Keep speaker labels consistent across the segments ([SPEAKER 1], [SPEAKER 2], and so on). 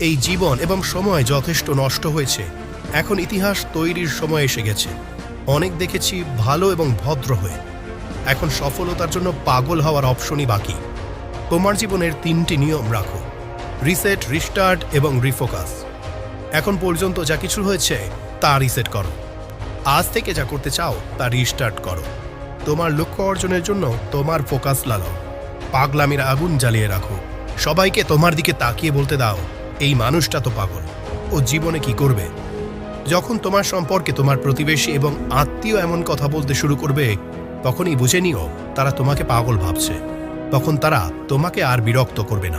[SPEAKER 1] এই জীবন এবং সময় যথেষ্ট নষ্ট হয়েছে। এখন ইতিহাস তৈরির সময় এসে গেছে। অনেক দেখেছি ভালো এবং ভদ্র হয়ে। এখন সফলতার জন্য পাগল হওয়ার অপশনই বাকি। তোমার জীবনের তিনটি নিয়ম রাখো। রিসেট, রিস্টার্ট এবং রিফোকাস। এখন পর্যন্ত যা কিছু হয়েছে, তা রিসেট করো। আজ থেকে যা করতে চাও, তা রিস্টার্ট করো। তোমার লক্ষ্য অর্জনের জন্য তোমার ফোকাস লাগাও। পাগলামির আগুন জ্বালিয়ে রাখো। সবাইকে তোমার দিকে তাকিয়ে বলতে দাও। এই মানুষটা তো পাগল। ও জীবনে কি করবে? যখন তোমার সম্পর্কে তোমার প্রতিবেশী এবং আত্মীয় এমন কথা বলতে শুরু করবে, তখনই বুঝে নিও তারা তোমাকে পাগল ভাবছে। তখন তারা তোমাকে আর বিরক্ত করবে না।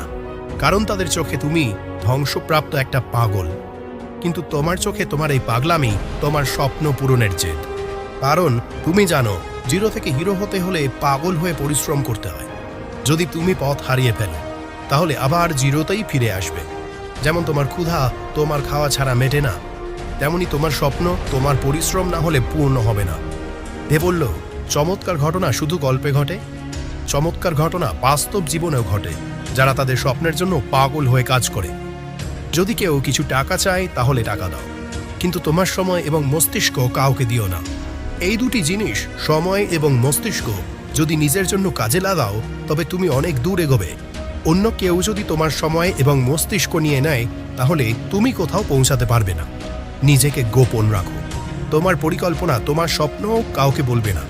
[SPEAKER 1] কারণ তাদের চোখে তুমি ধ্বংসপ্রাপ্ত একটা পাগল। কিন্তু তোমার চোখে তোমার এই পাগলামি তোমার স্বপ্ন পূরণের জেদ। কারণ তুমি জানো, জিরো থেকে হিরো হতে হলে পাগল হয়ে পরিশ্রম করতে হয়। যদি তুমি পথ হারিয়ে ফেলো, তাহলে আবার জিরোতেই ফিরে আসবে। যেমন তোমার ক্ষুধা, তোমার খাওয়া ছাড়া মেটে না। তেমনি তোমার স্বপ্ন, তোমার পরিশ্রম না হলে পূর্ণ হবে না। এ বলল, চমৎকার ঘটনা শুধু গল্পে ঘটে? চমৎকার ঘটনা বাস্তব জীবনেও ঘটে, যারা তাদের স্বপ্নের জন্য পাগল হয়ে কাজ করে। যদি কেউ কিছু টাকা চায়, তাহলে টাকা দাও। কিন্তু তোমার সময় এবং মস্তিষ্ক কাউকে দিও না। এই দুটি জিনিস, সময় এবং মস্তিষ্ক, যদি নিজের জন্য কাজে লাগাও, তবে তুমি অনেক দূর এগোবে। অন্য কেউ যদি তোমার সময় এবং মস্তিষ্ক নিয়ে নেয়, তাহলে তুমি কোথাও পৌঁছাতে পারবে না। নিজেকে গোপন রাখো। তোমার পরিকল্পনা, তোমার স্বপ্ন কাউকে বলবে না।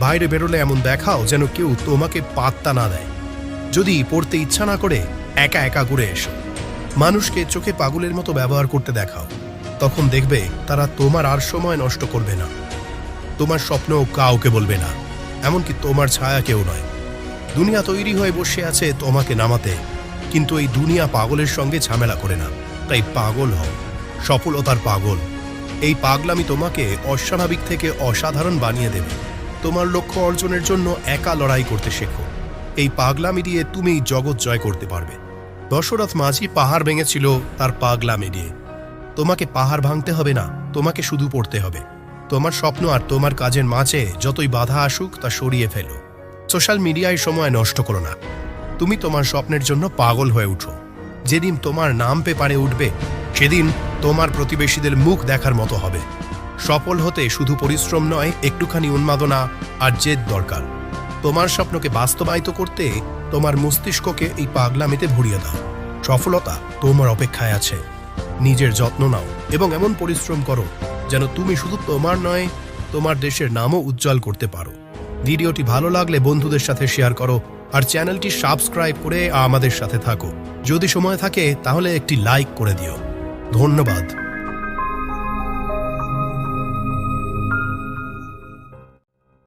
[SPEAKER 1] বাইরে বেরোলে এমন দেখাও যেন কেউ তোমাকে পাত্তা না দেয়। যদি পড়তে ইচ্ছা না করে, একা একা ঘুরে এসো। মানুষকে চোখে পাগলের মতো ব্যবহার করতে দেখাও। তখন দেখবে তারা তোমার আর সময় নষ্ট করবে না। তোমার স্বপ্ন কাউকে বলবে না। এমনকি তোমার ছায়া কেউ নয়। দুনিয়া তৈরি হয়ে বসে আছে তোমাকে নামাতে। কিন্তু এই দুনিয়া পাগলের সঙ্গে ঝামেলা করে না। তাই পাগল হও। সফলতার পাগল। এই পাগলামি তোমাকে অস্বাভাবিক থেকে অসাধারণ বানিয়ে দেবে। তোমার লক্ষ্য অর্জনের জন্য একা লড়াই করতে শেখো। এই পাগলামি দিয়ে তুমি জগৎ জয় করতে পারবে। দশরথ মাঝি পাহাড় ভেঙেছিল তার পাগলামি দিয়ে। তোমাকে পাহাড় ভাঙতে হবে না, তোমাকে শুধু পড়তে হবে। তোমার স্বপ্ন আর তোমার কাজের মাঝে যতই বাধা আসুক তা সরিয়ে ফেলো। সোশ্যাল মিডিয়ায় সময় নষ্ট করো না। তুমি তোমার স্বপ্নের জন্য পাগল হয়ে উঠো। যেদিন তোমার নাম পেপারে উঠবে, সেদিন তোমার প্রতিবেশীদের মুখ দেখার মতো হবে। সফল হতে শুধু পরিশ্রম নয়, একটুখানি উন্মাদনা আর জেদ দরকার। তোমার স্বপ্নকে বাস্তবায়িত করতে তোমার মস্তিষ্ককে এই পাগলামিতে ভরিয়ে দাও। সফলতা তোমার অপেক্ষায় আছে। নিজের যত্ন নাও এবং এমন পরিশ্রম করো যেন তুমি শুধু তোমার নয়, তোমার দেশের নামও উজ্জ্বল করতে পারো। ভিডিওটি ভালো লাগলে বন্ধুদের সাথে শেয়ার করো আর চ্যানেলটি সাবস্ক্রাইব করে আমাদের সাথে থাকো। যদি সময় থাকে তাহলে একটি লাইক করে দিও। ধন্যবাদ।